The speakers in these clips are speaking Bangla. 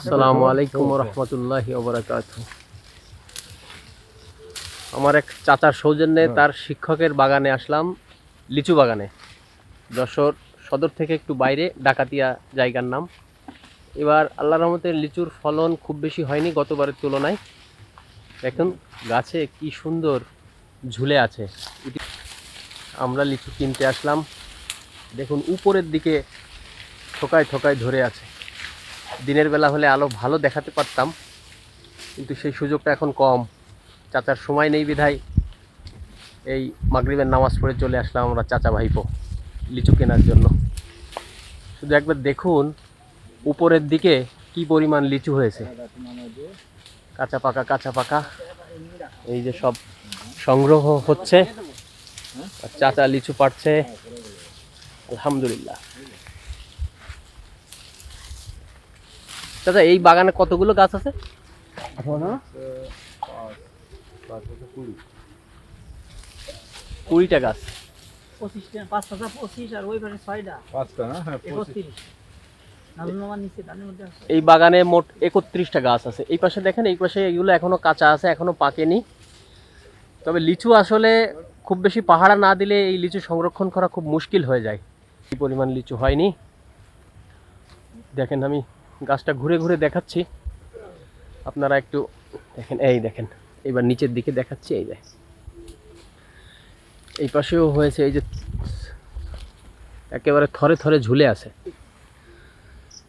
আসসালামু আলাইকুম রহমতুল্লাহ ওবরাকাত আমার এক চাচার সৌজন্যে তার শিক্ষকের বাগানে আসলাম লিচু বাগানে। যশোর সদর থেকে একটু বাইরে ডাকাতিয়া জায়গার নাম। এবার আল্লাহ রহমতের লিচুর ফলন খুব বেশি হয়নি গতবারের তুলনায়। দেখুন গাছে কি সুন্দর ঝুলে আছে। আমরা লিচু কিনতে আসলাম। দেখুন উপরের দিকে ঠোকায় ঠোকায় ধরে আছে। দিনের বেলা হলে আলো ভালো দেখাতে পারতাম, কিন্তু সেই সুযোগটা এখন কম। চাচার সময় নেই বিধায় এই মাগরিবের নামাজ পড়ে চলে আসলাম আমরা চাচা ভাইপো লিচু কেনার জন্য। শুধু একবার দেখুন উপরের দিকে কি পরিমাণ লিচু হয়েছে। কাঁচা পাকা কাঁচা পাকা। এই যে সব সংগ্রহ হচ্ছে। চাচা লিচু পাড়ছে। আলহামদুলিল্লাহ। চাচা এই বাগানে কতগুলো গাছ আছে? কুড়িটা গাছ। পঁচিশটা পাঁচটা পঁচিশ আর ওই পাশে ছয়টা। পাঁচটা না? হ্যাঁ এই বাগানে মোট একত্রিশটা গাছ আছে। এই পাশে দেখেন এই পাশে এগুলো এখনও কাঁচা আছে এখনও পাকেনি। তবে লিচু আসলে খুব বেশি পাহাড়া না দিলে এই লিচু সংরক্ষণ করা খুব মুশকিল হয়ে যায়। এই পরিমাণ লিচু হয়নি। দেখেন আমি গাছটা ঘুরে ঘুরে দেখাচ্ছি। আপনারা একটু দেখেন, এই দেখেন, এবার নিচের দিকে দেখাচ্ছি, এই যে। এই পাশেও হয়েছে, এই যে একেবারে থরে থরে ঝুলে আছে।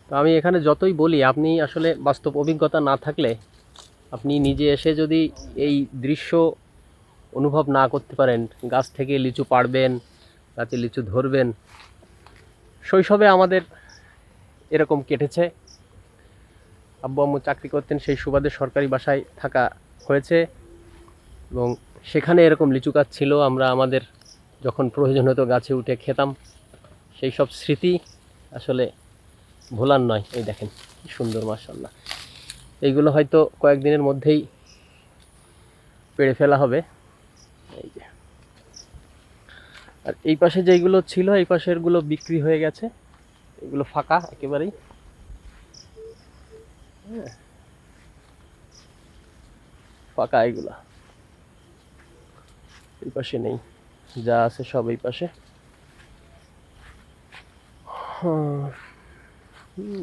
তো আমি এখানে যতই বলি, আপনি আসলে বাস্তব অভিজ্ঞতা না থাকলে আপনি নিজে এসে যদি এই দৃশ্য অনুভব না করতে পারেন, গাছ থেকে লিচু পাড়বেন, গাছে লিচু ধরবেন, শৈশবে আমাদের এরকম কেটেছে। আব্বু আম্মু চাকরি করতেন, সেই সুবাদে সরকারি বাসায় থাকা হয়েছে। এবং সেখানে এরকম লিচু গাছ ছিল, আমরা আমাদের যখন প্রয়োজন হতো গাছে উঠে খেতাম। সেই সব স্মৃতি আসলে ভোলার নয়, এই দেখেন কি সুন্দর মাশাল্লাহ এইগুলো হয়তো কয়েকদিনের মধ্যেই পেড়ে ফেলা হবে। এই যে। আর এই পাশে যেগুলো ছিল, এই পাশেরগুলো বিক্রি হয়ে গেছে। এগুলো ফাঁকা একেবারেই। হ্যাঁ। ফাঁকা এগুলা। এই পাশে নেই। যা আছে সব এই পাশে। হুম,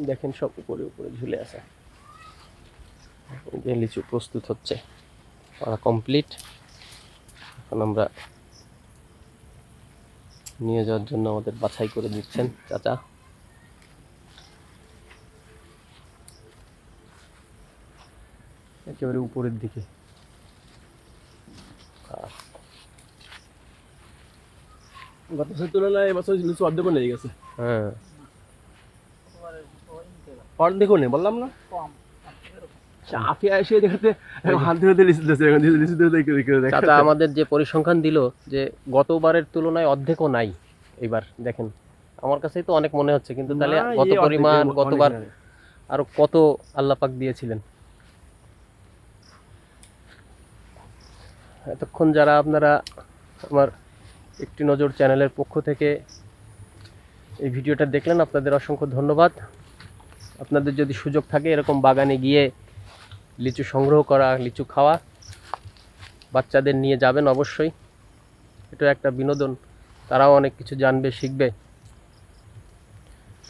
দেখেন সব উপরে উপরে ঝুলে আছে। যে লিচু প্রস্তুত হচ্ছে। করা কমপ্লিট। এখন আমরা নিয়ে যাওয়ার জন্য আমাদের বাছাই করে দিচ্ছেন চাচা। একেবারে উপরের দিকে। গত বছর তুলনায় এবছর লিচু অর্ধেক লেগে গেছে। হ্যাঁ। অর্ধেক নেই বললাম না? দেখে চাচা আমাদের যে পরিসংখ্যান দিল যে গতবারের তুলনায় অর্ধেকও নাই এবার দেখেন। আমার কাছেই তো অনেক মনে হচ্ছে কিন্তু তাহলে কত পরিমাণ গতবার আরও কত আল্লাপাক দিয়েছিলেন। এতক্ষণ যারা আপনারা আমার একটি নজর চ্যানেলের পক্ষ থেকে এই ভিডিওটা দেখলেন, আপনাদের অসংখ্য ধন্যবাদ। আপনাদের যদি সুযোগ থাকে এরকম বাগানে গিয়ে লিচু সংগ্রহ করা, লিচু খাওয়া, বাচ্চাদের নিয়ে যাবেন অবশ্যই। এটা একটা বিনোদন, তারাও অনেক কিছু জানবে, শিখবে।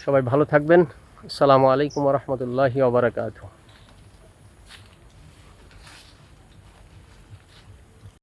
সবাই ভালো থাকবেন। আসসালামু আলাইকুম রহমতুল্লাহি ওবরাকাতুহ